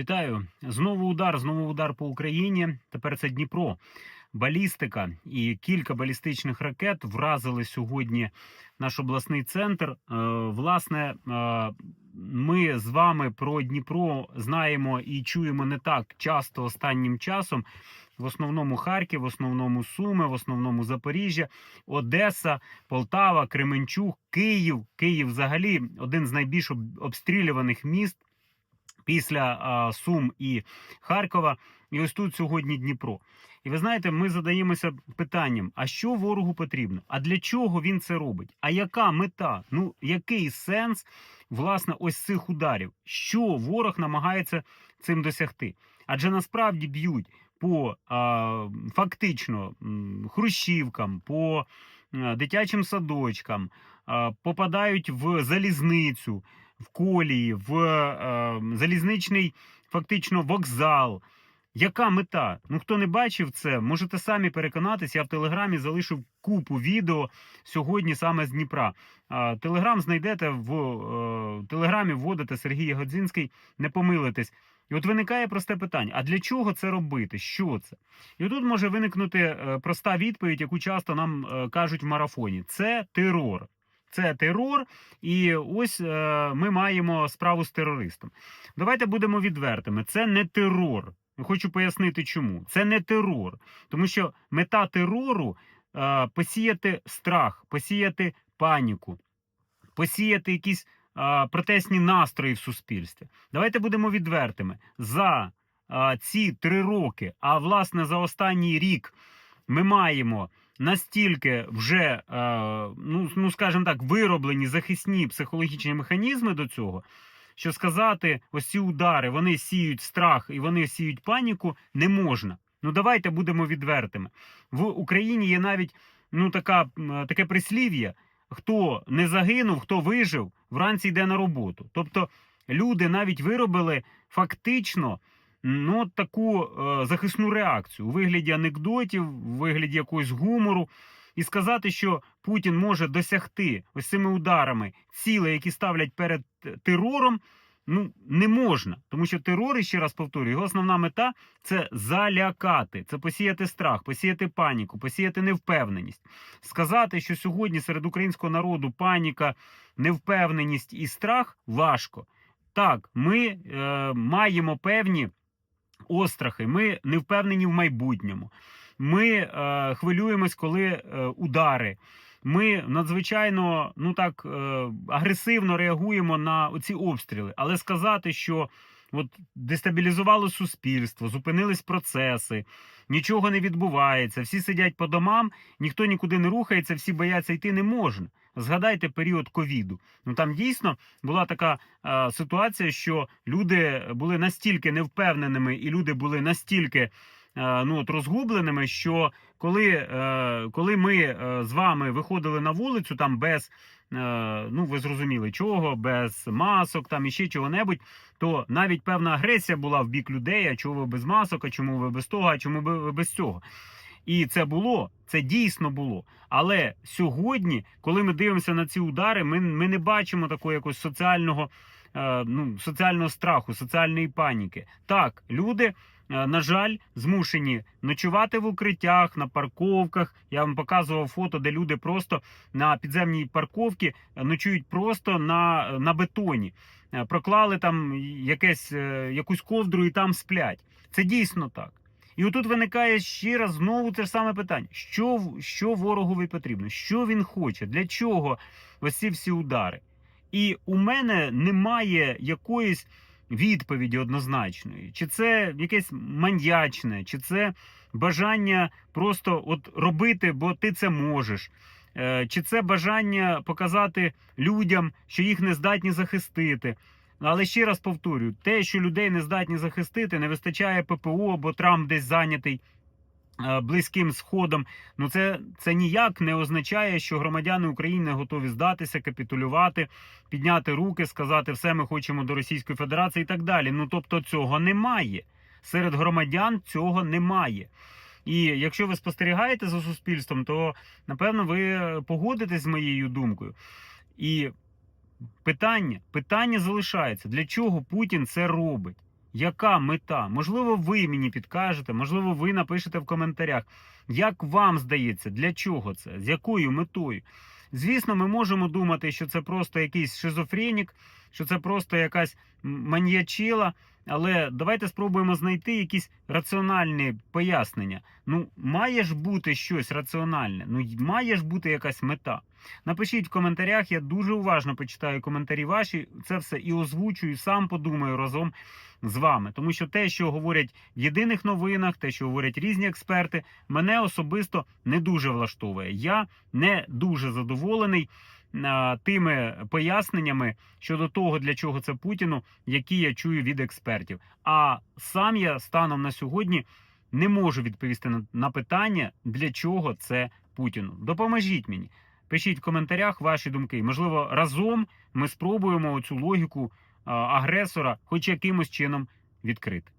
Вітаю! Знову удар, знову удар по Україні. Тепер це Дніпро. Балістика і кілька балістичних ракет вразили сьогодні наш обласний центр. Е, Власне, е, ми з вами про Дніпро знаємо і чуємо не так часто останнім часом. В основному Харків, в основному Суми, в основному Запоріжжя, Одеса, Полтава, Кременчук, Київ. Київ взагалі один з найбільш обстрілюваних міст після а, Сум і Харкова. І ось тут сьогодні Дніпро. І ви знаєте, ми задаємося питанням: а що ворогу потрібно? А для чого він це робить? А яка мета? Ну який сенс власне ось цих ударів? Що ворог намагається цим досягти? Адже насправді б'ють по а, фактично хрущівкам, по дитячим садочкам, а, попадають в залізницю, в колії, в е, залізничний фактично вокзал. Яка мета? Ну хто не бачив це, можете самі переконатися. Я в телеграмі залишив купу відео сьогодні саме з Дніпра. Телеграм знайдете в е, телеграмі, вводите Сергій Годзінський, не помилитесь. І от виникає просте питання: а для чого це робити? Що це? І тут може виникнути е, проста відповідь, яку часто нам е, кажуть в марафоні: це терор. Це терор, і ось е, ми маємо справу з терористом. Давайте будемо відвертими. Це не терор. Хочу пояснити, чому це не терор, тому що мета терору е, посіяти страх, посіяти паніку, посіяти якісь е, протестні настрої в суспільстві. Давайте будемо відвертими за е, ці три роки, а власне за останній рік ми маємо настільки вже, е, ну, ну скажімо так, вироблені захисні психологічні механізми до цього, що сказати, ось ці удари вони сіють страх і вони сіють паніку, не можна. Ну давайте будемо відвертими. В Україні є навіть ну така таке прислів'я: хто не загинув, хто вижив, вранці йде на роботу. Тобто люди навіть виробили фактично ну, таку е, захисну реакцію у вигляді анекдотів, у вигляді якогось гумору. І сказати, що Путін може досягти ось цими ударами цілей, які ставлять перед терором, ну не можна. Тому що терор, ще раз повторюю, його основна мета це залякати, це посіяти страх, посіяти паніку, посіяти невпевненість. Сказати, що сьогодні серед українського народу паніка, невпевненість і страх важко. Так, ми е, маємо певні острахи, ми не впевнені в майбутньому. Ми е, хвилюємось, коли е, удари. Ми надзвичайно ну так е, агресивно реагуємо на ці обстріли. Але сказати, що от дестабілізувало суспільство, зупинились процеси, нічого не відбувається, всі сидять по домам, ніхто нікуди не рухається, всі бояться йти не можна. Згадайте період ковіду. Ну там дійсно була така е, ситуація, що люди були настільки невпевненими, і люди були настільки е, ну от розгубленими, що коли, е, коли ми е, з вами виходили на вулицю, там без е, ну ви зрозуміли чого, без масок, там іще чого-небудь, то навіть певна агресія була в бік людей. А чого ви без масок, а чому ви без того, а чому ви без цього? І це було, це дійсно було. Але сьогодні, коли ми дивимося на ці удари, ми, ми не бачимо такого якогось соціального, е, ну, соціального страху, соціальної паніки. Так, люди, е, на жаль, змушені ночувати в укриттях, на парковках. Я вам показував фото, де люди просто на підземній парковці е, ночують просто на, на бетоні. Е, Проклали там якесь, е, якусь ковдру і там сплять. Це дійсно так. І отут виникає ще раз знову те ж саме питання: що, що ворогові потрібно? Що він хоче? Для чого ось ці всі удари? І у мене немає якоїсь відповіді однозначної. Чи це якесь маньячне, чи це бажання просто от робити, бо ти це можеш. Е, Чи це бажання показати людям, що їх не здатні захистити? Але ще раз повторюю: те, що людей не здатні захистити, не вистачає ППО, бо Трамп десь зайнятий е, близьким сходом. Ну це, це ніяк не означає, що громадяни України готові здатися, капітулювати, підняти руки, сказати, все ми хочемо до Російської Федерації і так далі. Ну тобто цього немає. Серед громадян цього немає. І якщо ви спостерігаєте за суспільством, то напевно ви погодитесь з моєю думкою. І питання, питання залишається, для чого Путін це робить? Яка мета? Можливо, ви мені підкажете, можливо, ви напишете в коментарях, як вам здається, для чого це, з якою метою. Звісно, ми можемо думати, що це просто якийсь шизофренік, що це просто якась маньячила. Але давайте спробуємо знайти якісь раціональні пояснення. Ну, має ж бути щось раціональне, ну має ж бути якась мета. Напишіть в коментарях, я дуже уважно почитаю коментарі ваші. Це все і озвучую, і сам подумаю разом з вами. Тому що те, що говорять в єдиних новинах, те, що говорять різні експерти, мене особисто не дуже влаштовує. Я не дуже задоволений тими поясненнями щодо того, для чого це Путіну, які я чую від експертів. А сам я станом на сьогодні не можу відповісти на, питання, для чого це Путіну. Допоможіть мені. Пишіть в коментарях ваші думки. Можливо, разом ми спробуємо цю логіку агресора, хоч якимось чином відкрити.